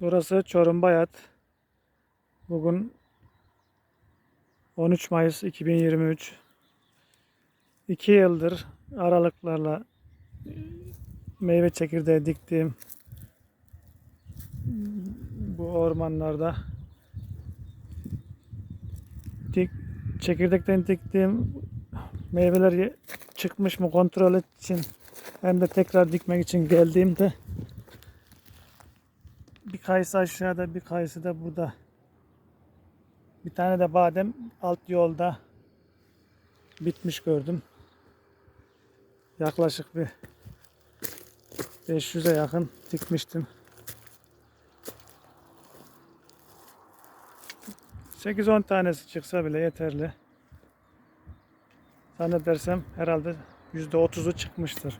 Burası Çorum Bayat. Bugün 13 Mayıs 2023. 2 yıldır aralıklarla meyve çekirdeği diktiğim bu ormanlarda dik, çekirdekten diktiğim meyveler çıkmış mı kontrol için hem de tekrar dikmek için geldiğimde bir kayısı aşağıda bir kayısı da burada. Bir tane de badem alt yolda bitmiş gördüm. Yaklaşık bir 500'e yakın dikmiştim. 8-10 tanesi çıksa bile yeterli. Zannedersem herhalde %30'u çıkmıştır.